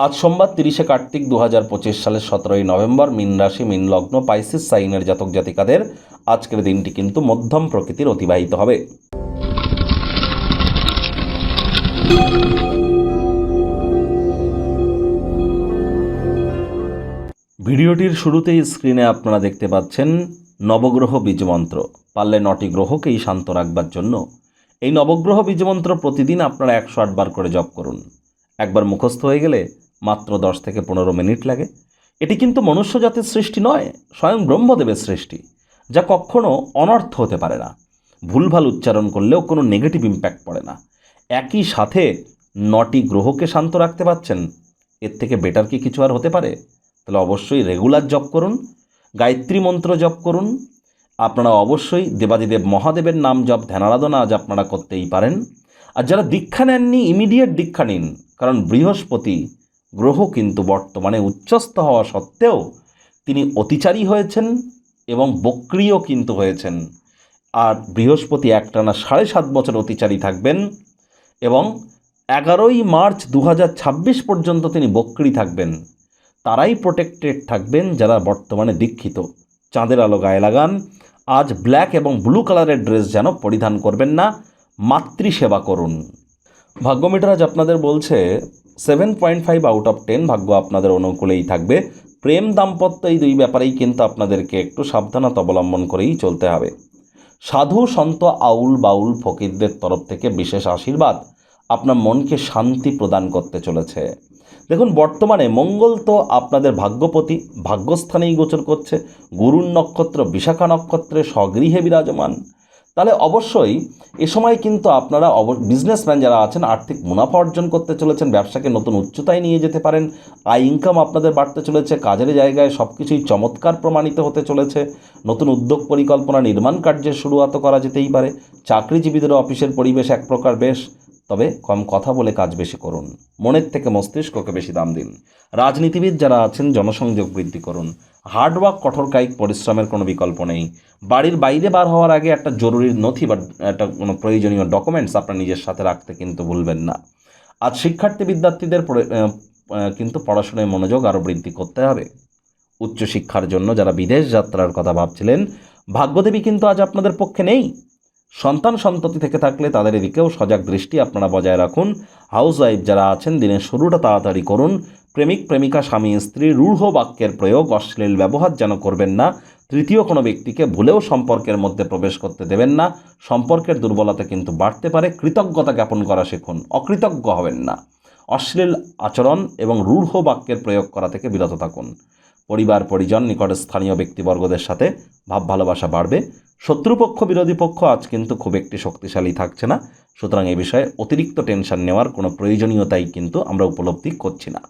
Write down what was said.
আজ সোমবার তিরিশে কার্তিক দু হাজার পঁচিশ সালের সতেরোই নভেম্বর মিন রাশি, মিন লগ্ন, পাইসিস, সাইনের জাতক জাতিকাদের আজকের দিনটি কিন্তু মধ্যম প্রকৃতির অতিবাহিত হবে। ভিডিওটির শুরুতেই স্ক্রিনে আপনারা দেখতে পাচ্ছেন নবগ্রহ বীজমন্ত্র। পারলে নটি গ্রহকেই শান্ত রাখবার জন্য। এই নবগ্রহ বীজমন্ত্র প্রতিদিন আপনারা একশো আটবার করে জপ করুন। একবার মুখস্থ হয়ে গেলে মাত্র দশ থেকে পনেরো মিনিট লাগে। এটি কিন্তু মনুষ্য জাতির সৃষ্টি নয়, স্বয়ং ব্রহ্মদেবের সৃষ্টি, যা কখনো অনর্থ হতে পারে না। ভুলভাল উচ্চারণ করলেও কোনো নেগেটিভ ইম্প্যাক্ট পড়ে না। একই সাথে নটি গ্রহকে শান্ত রাখতে পারছেন, এর থেকে বেটার কি কিছু আর হতে পারে? তাহলে অবশ্যই রেগুলার জপ করুন, গায়ত্রী মন্ত্র জপ করুন। আপনারা অবশ্যই দেবাদিদেব মহাদেবের নাম জপ, ধ্যানারাধনা আজ আপনারা করতেই পারেন। আর যারা দীক্ষা নেননি ইমিডিয়েট দীক্ষা নিন, কারণ বৃহস্পতি গ্রহ কিন্তু বর্তমানে উচ্চস্থ হওয়া সত্ত্বেও তিনি অতিচারী হয়েছেন এবং বক্রিয় কিন্তু হয়েছেন। আর বৃহস্পতি একটানা সাড়ে সাত বছর অতিচারী থাকবেন এবং এগারোই মার্চ দু হাজার ছাব্বিশ পর্যন্ত তিনি বক্রি থাকবেন। তারাই প্রোটেক্টেড থাকবেন যারা বর্তমানে দীক্ষিত। চাঁদের আলো গায়ে লাগান। আজ ব্ল্যাক এবং ব্লু কালারের ড্রেস যেন পরিধান করবেন না। মাতৃসেবা করুন। ভাগ্যমিটার আজ আপনাদের বলছে seven point five out of ten ভাগ্য আপনাদের অনুকূলেই থাকবে। প্রেম দাম্পত্য এই দুই ব্যাপারেই কিন্তু আপনাদেরকে একটু সাবধানতা অবলম্বন করেই চলতে হবে। সাধু, সন্ত, আউল, বাউল, ফকিরদের তরফ থেকে বিশেষ আশীর্বাদ আপনার মনকে শান্তি প্রদান করতে চলেছে। দেখুন, বর্তমানে মঙ্গল তো আপনাদের ভাগ্যপতি, ভাগ্যস্থানেই গোচর করছে। গুরুর নক্ষত্র, বিশাখা নক্ষত্রে স্বগৃহে বিরাজমান। তাহলে অবশ্যই এ সময় কিন্তু আপনারা বিজনেসম্যান যারা আছেন, আর্থিক মুনাফা অর্জন করতে চলেছেন, ব্যবসাকে নতুন উচ্চতায় নিয়ে যেতে পারেন, আয় ইনকাম আপনাদের বাড়তে চলেছে, কাজের জায়গায় সব কিছুই চমৎকার প্রমাণিত হতে চলেছে, নতুন উদ্যোগ পরিকল্পনা, নির্মাণ কার্যের শুরুয়াত করা যেতেই পারে, চাকরিজীবীদের অফিসের পরিবেশ এক প্রকার বেশ তবে কম কথা বলে কাজ বেশি করুন। মনের থেকে মস্তিষ্ককে বেশি দাম দিন। রাজনীতিবিদ যারা আছেন, জনসংযোগ বৃদ্ধি করুন। হার্ডওয়ার্ক কঠোর কায়িক পরিশ্রমের কোনো বিকল্প নেই। বাড়ির বাইরে বার হওয়ার আগে একটা জরুরি নথি বা একটা কোনো প্রয়োজনীয় ডকুমেন্টস আপনার নিজের সাথে রাখতে কিন্তু ভুলবেন না। আজ শিক্ষার্থী বিদ্যার্থীদের কিন্তু পড়াশোনায় মনোযোগ আরও বৃদ্ধি করতে হবে। উচ্চশিক্ষার জন্য যারা বিদেশ যাত্রার কথা ভাবছিলেন, ভাগ্যদেবী কিন্তু আজ আপনাদের পক্ষে নেই। সন্তান সন্ততি থেকে থাকলে তাদের এদিকেও সজাগ দৃষ্টি আপনারা বজায় রাখুন। হাউস ওয়াইফ যারা আছেন, দিনের শুরুটা তাড়াতাড়ি করুন। প্রেমিক, প্রেমিকা, স্বামী, স্ত্রী, রূঢ় বাক্যের প্রয়োগ, অশ্লীল ব্যবহার যেন করবেন না। তৃতীয় কোনো ব্যক্তিকে ভুলেও সম্পর্কের মধ্যে প্রবেশ করতে দেবেন না। সম্পর্কের দুর্বলতা কিন্তু বাড়তে পারে। কৃতজ্ঞতা জ্ঞাপন করা শিখুন। অকৃতজ্ঞ হবেন না। অশ্লীল আচরণ এবং রূঢ় বাক্যের প্রয়োগ করা থেকে বিরত থাকুন। পরিবার, পরিজন, নিকট স্থানীয় ব্যক্তিবর্গদের সাথে ভাব ভালোবাসা বাড়বে। শত্রুপক্ষ, বিরোধী পক্ষ আজ কিন্তু খুব একটি শক্তিশালী থাকছে না। সুতরাং এ বিষয়ে অতিরিক্ত টেনশন নেওয়ার কোনো প্রয়োজনীয়তাই কিন্তু আমরা উপলব্ধি করছি না।